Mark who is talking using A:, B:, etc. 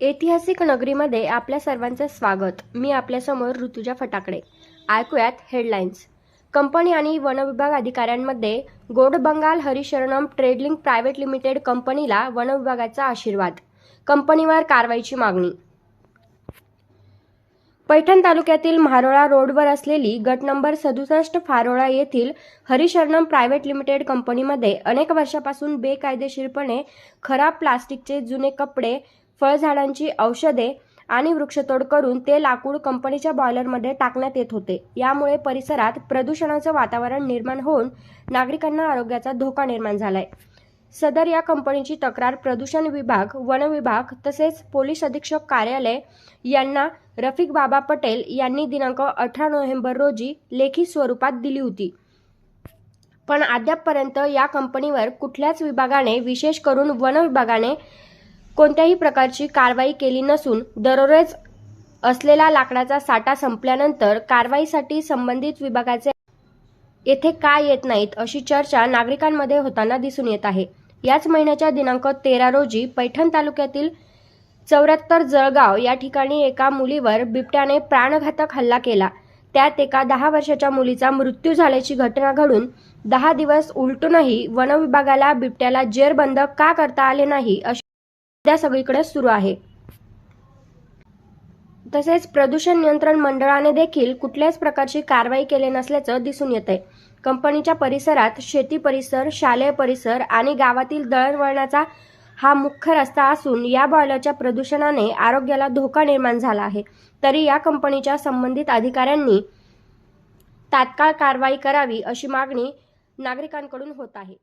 A: ऐतिहासिक नगरीमध्ये आपल्या सर्वांचे स्वागत. मी आपल्यासमोर ऋतुजा फटाकडे. ऐकूयात हेडलाईन्स कंपनी आणि वनविभाग अधिकाऱ्यांमध्ये गोड Bengal Harisharanam trading private limited कंपनीला वनविभागाचा आशीर्वाद. कंपनीवर कारवाईची मागणी. पैठण तालुक्यातील म्हारोळा रोडवर असलेली गट नंबर सदुसष्ट फारोळा येथील हरिशरणम प्रायव्हेट लिमिटेड कंपनीमध्ये अनेक वर्षापासून बेकायदेशीरपणे खराब प्लास्टिकचे जुने कपडे फळझाडांची औषधे आणि वृक्षतोड करून ते लाकूड कंपनीच्या बॉयलरमध्ये टाकण्यात येत होते. यामुळे परिसरात प्रदूषणाचं वातावरण निर्माण होऊन नागरिकांना आरोग्याचा धोका निर्माण झालाय. सदर या कंपनीची तक्रार प्रदूषण विभाग वन विभाग तसेच पोलीस अधीक्षक कार्यालय यांना रफिक बाबा पटेल यांनी दिनांक अठरा नोव्हेंबर रोजी लेखी स्वरूपात दिली होती. पण अद्यापपर्यंत या कंपनीवर कुठल्याच विभागाने विशेष करून वन विभागाने कोणत्याही प्रकारची कारवाई केली नसून दररोज असलेला लाकडाचा साठा संपल्यानंतर कारवाईसाठी संबंधित विभागाचे येथे का येत नाहीत अशी चर्चा नागरिकांमध्ये होताना दिसून येत आहे. याच महिन्याच्या दिनांक तेरा रोजी पैठण तालुक्यातील चौऱ्याहत्तर जळगाव या ठिकाणी एका मुलीवर बिबट्याने प्राणघातक हल्ला केला. त्यात एका दहा वर्षाच्या मुलीचा मृत्यू झाल्याची घटना घडून दहा दिवस उलटूनही वनविभागाला बिबट्याला जेरबंद का करता आले नाही अशी सध्या सगळीकडे सुरू आहे. तसेच प्रदूषण नियंत्रण मंडळाने देखील कुठल्याच प्रकारची कारवाई केली नसल्याचं दिसून येत आहे कंपनीच्या परिसरात शेती परिसर शालेय परिसर आणि गावातील दळणवळणाचा हा मुख्य रस्ता असून या बॉयलरच्या प्रदूषणाने आरोग्याला धोका निर्माण झाला आहे. तरी या कंपनीच्या संबंधित अधिकाऱ्यांनी तात्काळ कारवाई करावी अशी मागणी नागरिकांकडून होत आहे.